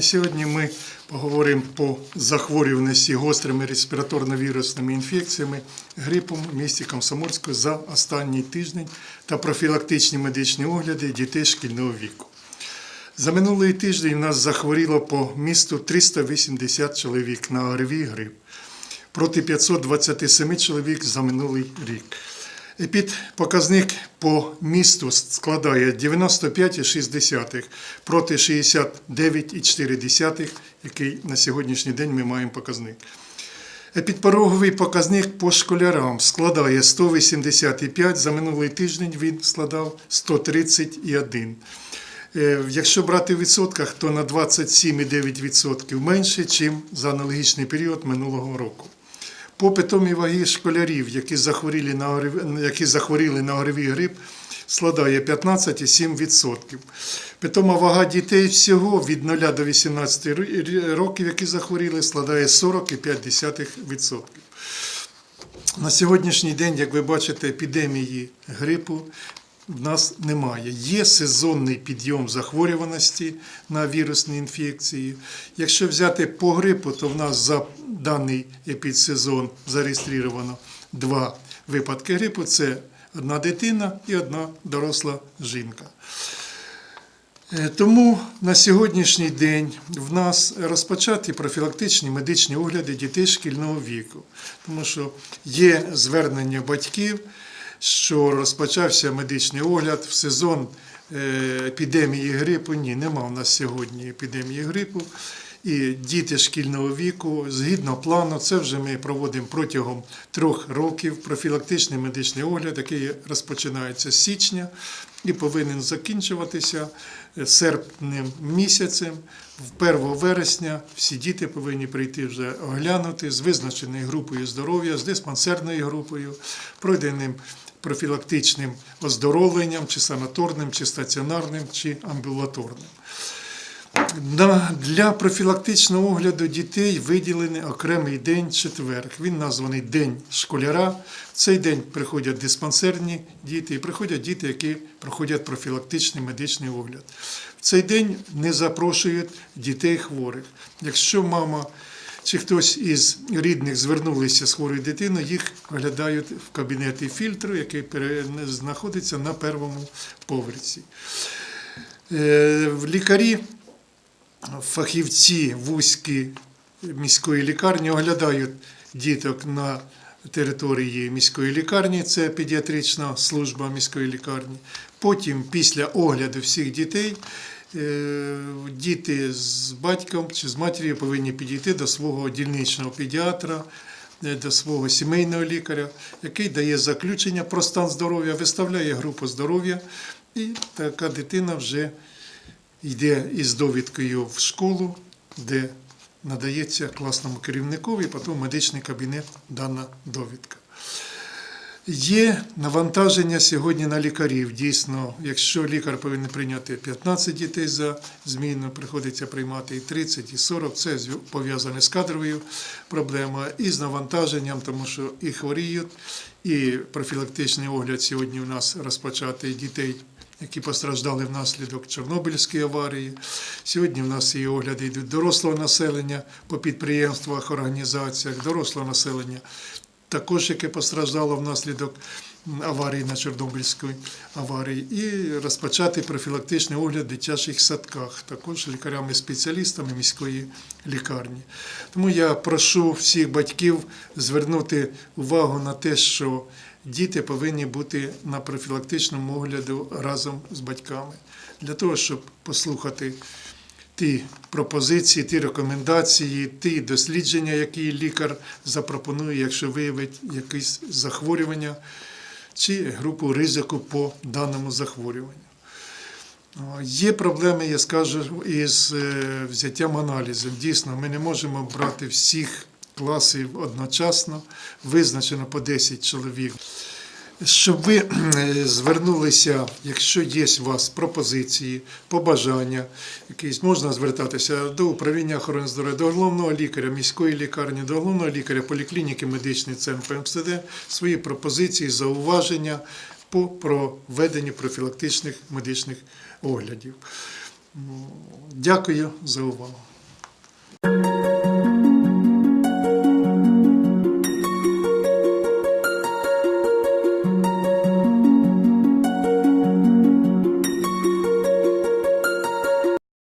Сьогодні ми поговоримо по захворюваності гострими респіраторно-вірусними інфекціями грипом в місті Комсомольську за останній тиждень та профілактичні медичні огляди дітей шкільного віку. За минулий тиждень у нас захворіло по місту 380 чоловік на ОРВІ грип проти 527 чоловік за минулий рік. Епідпоказник по місту складає 95,6 проти 69,4, який на сьогоднішній день ми маємо показник. Епідпороговий показник по школярам складає 185, за минулий тиждень він складав 131. Е, Якщо брати в відсотках, то на 27,9% менше, ніж за аналогічний період минулого року. По питомій ваги школярів, які захворіли на, які захворіли на ОРВІ грип, складає 15,7%. Питома вага дітей всього від 0 до 18 років, які захворіли, складає 40,5%. На сьогоднішній день, як ви бачите, епідемії грипу в нас немає. Є сезонний підйом захворюваності на вірусні інфекції. Якщо взяти по грипу, то в нас за даний епідсезон зареєстровано два випадки грипу: це одна дитина і одна доросла жінка. Е, Тому на сьогоднішній день в нас розпочаті профілактичні медичні огляди дітей шкільного віку, тому що є звернення батьків, що розпочався медичний огляд в сезон е, епідемії грипу. Ні, нема у нас сьогодні епідемії грипу. І діти шкільного віку, згідно плану, це вже ми проводимо протягом трьох років профілактичний медичний огляд, який розпочинається з січня і повинен закінчуватися серпнем місяцем. В 1 вересня всі діти повинні прийти вже оглянути з визначеною групою здоров'я, з диспансерною групою, пройденим профілактичним оздоровленням, чи санаторним, чи стаціонарним, чи амбулаторним. Для профілактичного огляду дітей виділений окремий день четверг. Він названий День школяра. В цей день приходять диспансерні діти і приходять діти, які проходять профілактичний медичний огляд. В цей день не запрошують дітей хворих. Якщо мама чи хтось із рідних звернулися з хворою дитиною, їх оглядають в кабінеті фільтру, який знаходиться на першому поверсі. Е, Лікарі фахівці вузькі міської лікарні оглядають діток на території міської лікарні, це педіатрична служба міської лікарні. Потім, після огляду всіх дітей, е, діти з батьком чи з матір'ю повинні підійти до свого дільничного педіатра, е, до свого сімейного лікаря, який дає заключення про стан здоров'я, виставляє групу здоров'я, і така дитина вже йде із довідкою в школу, де надається класному керівникові, потім в медичний кабінет дана довідка. Є навантаження сьогодні на лікарів. Дійсно, якщо лікар повинен прийняти 15 дітей за зміну, приходиться приймати і 30, і 40. Це пов'язане з кадровою проблемою і з навантаженням, тому що і хворіють, і профілактичний огляд сьогодні у нас розпочатий дітей. Які постраждали внаслідок Чорнобильської аварії. Сьогодні в нас і огляди йдуть дорослого населення по підприємствах, організаціях, дорослого населення також яке постраждало внаслідок аварії на Чорнобильській аварії, і розпочати профілактичний огляд в дитячих садках, також лікарями-спеціалістами міської лікарні. Тому я прошу всіх батьків звернути увагу на те, що діти повинні бути на профілактичному огляду разом з батьками, для того, щоб послухати ті пропозиції, ті рекомендації, ті дослідження, які лікар запропонує, якщо виявить якесь захворювання чи групу ризику по даному захворюванню. Є проблеми, я скажу, із е, взяттям аналізів. Дійсно, ми не можемо брати всіх класів одночасно, визначено по 10 чоловік. Щоб ви е, звернулися, якщо є у вас пропозиції, побажання, якісь можна звертатися до управління охорони здоров'я, до головного лікаря міської лікарні, до головного лікаря поліклініки медичний центр ПМСД, свої пропозиції, зауваження по проведенню профілактичних медичних оглядів. Дякую за увагу.